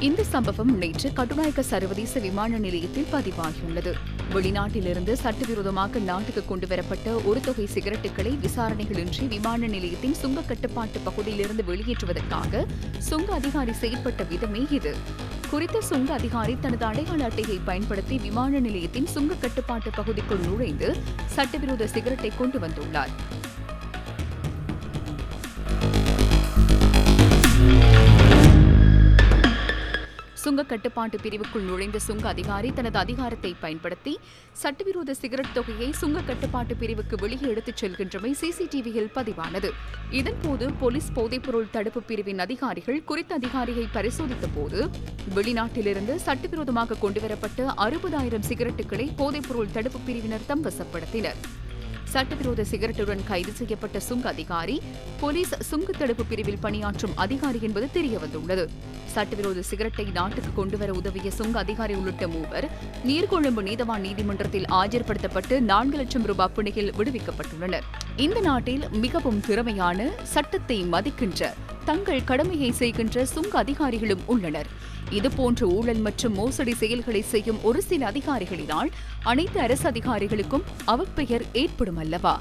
இந்த சம்பவம் நேற்று கட்டுநாயக்க சர்வதேச விமான நிலையத்தில் பதிவாகியுள்ளது. வெளிநாட்டிலிருந்து சட்டவிரோதமாக நாட்டுக்கு கொண்டுவரப்பட்ட ஒரு தொகை சிகரெட்டுகளை விசாரணைகளின்றி விமான நிலையத்தின் சுங்க கட்டுப்பாட்டு பகுதியிலிருந்து வெளியேற்றுவதற்காக சுங்க அதிகாரி செயல்பட்ட விதமே இது. குறித்த சுங்க அதிகாரி தனது அடையாள அட்டையை பயன்படுத்தி விமான நிலையத்தின் சுங்க கட்டுப்பாட்டு பகுதிக்குள் நுழைந்து சட்டவிரோத சிகரெட்டை கொண்டு வந்துள்ளார். சுங்க கட்டுப்பாட்டு பிரிவுக்குள் நுழைந்த சுங்க அதிகாரி தனது அதிகாரத்தை பயன்படுத்தி சட்டவிரோத சிகரெட் தொகையை சுங்க கட்டுப்பாட்டு பிரிவுக்கு வெளியே எடுத்துச் செல்கின்றமை சிசிடிவியில் பதிவானது. இதன்போது போலீஸ் போதைப்பொருள் தடுப்பு பிரிவின் அதிகாரிகள் குறித்த அதிகாரியை பரிசோதித்த போது வெளிநாட்டிலிருந்து சட்டவிரோதமாக கொண்டுவரப்பட்ட அறுபதாயிரம் சிகரெட்டுகளை போதைப்பொருள் தடுப்பு பிரிவினர் தம் வசப்படுத்தினர். சட்டவிரோத சிகரெட்டுடன் கைது செய்யப்பட்ட சுங்க அதிகாரி போலீஸ் சுங்க தடுப்பு பிரிவில் பணியாற்றும் அதிகாரி என்பது தெரியவந்துள்ளது. சட்டவிரோத சிகரெட்டை நாட்டுக்கு கொண்டுவர உதவிய சுங்க அதிகாரி உள்ளிட்ட மூவர் நீர்கொழும்பு நீதவான் நீதிமன்றத்தில் ஆஜர்படுத்தப்பட்டு நான்கு லட்சம் ரூபாய் பிணையில் விடுவிக்கப்பட்டுள்ளனர். இந்த நாட்டில் மிகவும் திறமையான சட்டத்தை மதிக்கின்ற தங்கள் கடமையை செய்கின்ற சுங்க அதிகாரிகளும் உள்ளனர். இதுபோன்ற ஊழல் மற்றும் மோசடி செயல்களை செய்யும் ஒரு சில அதிகாரிகளினால் அனைத்து அரசு அதிகாரிகளுக்கும் அவப்பெயர் ஏற்படும் அல்லவா?